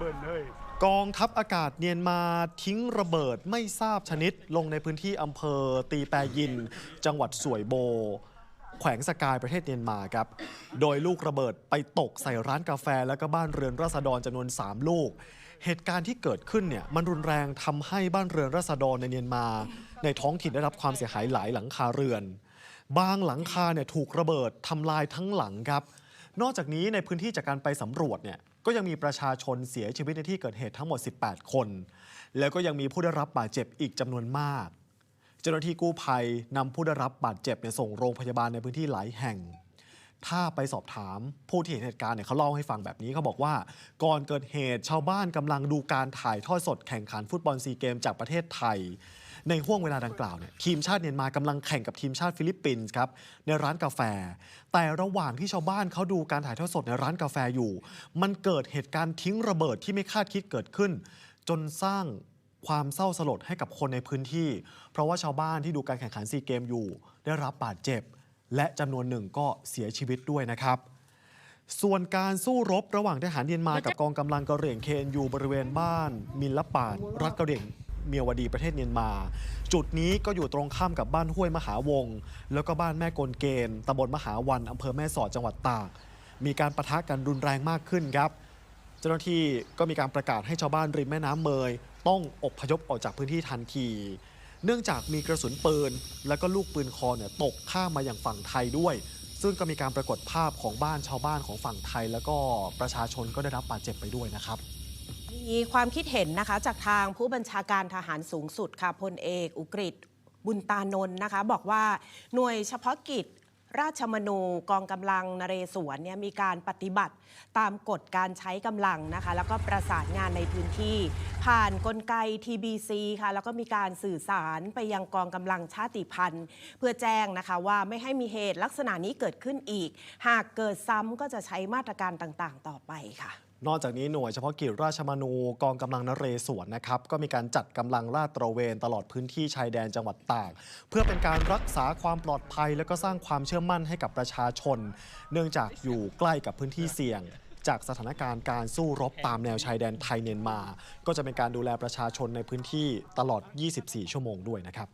เบิ้ลเฮ้ยกองทัพอากาศเมียนมาทิ้งระเบิดไม่ทราบชนิด ลงในพื้นที่อำเภอตีแปยิน จังหวัดสวยโบ แขวงสกายประเทศเมียนมาครับ โดยลูกระเบิดไปตกใส่ร้านกาแฟและก็บ้านเรือนราษฎรจำนวน 3 ลูก เหตุการณ์ที่เกิดขึ้นเนี่ยมันรุนแรงทำให้บ้านเรือนราษฎรในเมียนมา ในท้องถิ่นได้รับความเสียหายหลายหลังคาเรือน บางหลังคาเนี่ยถูกระเบิดทำลายทั้งหลังครับ นอกจากนี้ในพื้นที่จากการไปสำรวจเนี่ยก็ยังมีประชาชนเสียชีวิตในที่เกิดเหตุทั้งหมด 18 คน แล้วก็ยังมีผู้ได้รับบาดเจ็บอีกจำนวนมาก เจ้าหน้าที่กู้ภัยนำผู้ได้รับบาดเจ็บเนี่ยส่งโรงพยาบาลในพื้นที่หลายแห่ง ถ้าไปสอบถามผู้ที่เห็นเหตุการณ์เนี่ยเขาเล่าให้ฟังแบบนี้เขาบอกว่า ก่อนเกิดเหตุชาวบ้านกำลังดูการถ่ายทอดสดแข่งขันฟุตบอลซีเกมจากประเทศไทย ในห่วงเวลาดังกล่าวเนี่ยทีมชาติเมียนมากำลังแข่งกับทีมชาติฟิลิปปินส์ครับในร้านกาแฟ แต่ระหว่างที่ชาวบ้านเขาดูการถ่ายทอดสดในร้านกาแฟอยู่ มันเกิดเหตุการณ์ทิ้งระเบิดที่ไม่คาดคิดเกิดขึ้น จนสร้างความเศร้าสลดให้กับคนในพื้นที่ เพราะว่าชาวบ้านที่ดูการแข่งขันซีเกมอยู่ ได้รับบาดเจ็บ และจำนวนหนึ่งก็เสียชีวิตด้วยนะครับส่วนการสู้รบระหว่างทหารเมียนมากับกองกำลังกระเหรี่ยง KNU บริเวณบ้าน มินละปาดรัฐกระเหรี่ยง เมียวดีประเทศเมียนมา จุดนี้ก็อยู่ตรงข้ามกับบ้านห้วยมหาวง แล้วก็บ้านแม่กลเกณฑ์ตำบลมหาวันอำเภอแม่สอดจังหวัดตาก มีการประทะกันรุนแรงมากขึ้นครับ เจ้าหน้าที่ก็มีการประกาศให้ชาวบ้านริมแม่น้ำเมย ต้องอพยพออกจากพื้นที่ทันที เนื่องจากมีกระสุนปืน และก็ลูกปืนคอเนี่ยตกข้ามมาอย่างฝั่งไทยด้วย ซึ่งก็มีการปรากฏภาพของบ้านชาวบ้านของฝั่งไทย แล้วก็ประชาชนก็ได้รับบาดเจ็บไปด้วยนะครับ มีความคิดเห็นนะคะจากทางผู้บัญชาการทหารสูงสุดค่ะพลเอกอุกฤษบุญตานนท์นะคะ บอกว่าหน่วยเฉพาะกิจราชมนูกองกำลังนเรศวรเนี่ยมีการปฏิบัติตามกฎการใช้กำลังนะคะ แล้วก็ประสานงานในพื้นที่ ผ่านนกลไก TBC ค่ะ แล้วก็มีการสื่อสารไปยังกองกำลังชาติพันธุ์ เพื่อแจ้งนะคะว่าไม่ให้มีเหตุลักษณะนี้เกิดขึ้นอีก หากเกิดซ้ำก็จะใช้มาตรการต่างๆ ต่อไปค่ะ นอกจากนี้หน่วยเฉพาะกิจราชมนูกองกำลังนเรศวรนะครับก็มีการจัดกำลังลาดตระเวนตลอดพื้นที่ชายแดนจังหวัดตากเพื่อเป็นการรักษาความปลอดภัย และก็สร้างความเชื่อมั่นให้กับประชาชน เนื่องจากอยู่ใกล้กับพื้นที่เสี่ยง จากสถานการณ์การสู้รบตามแนวชายแดนไทยเมียนมา ก็จะเป็นการดูแลประชาชนในพื้นที่ตลอด 24 ชั่วโมงด้วยนะครับ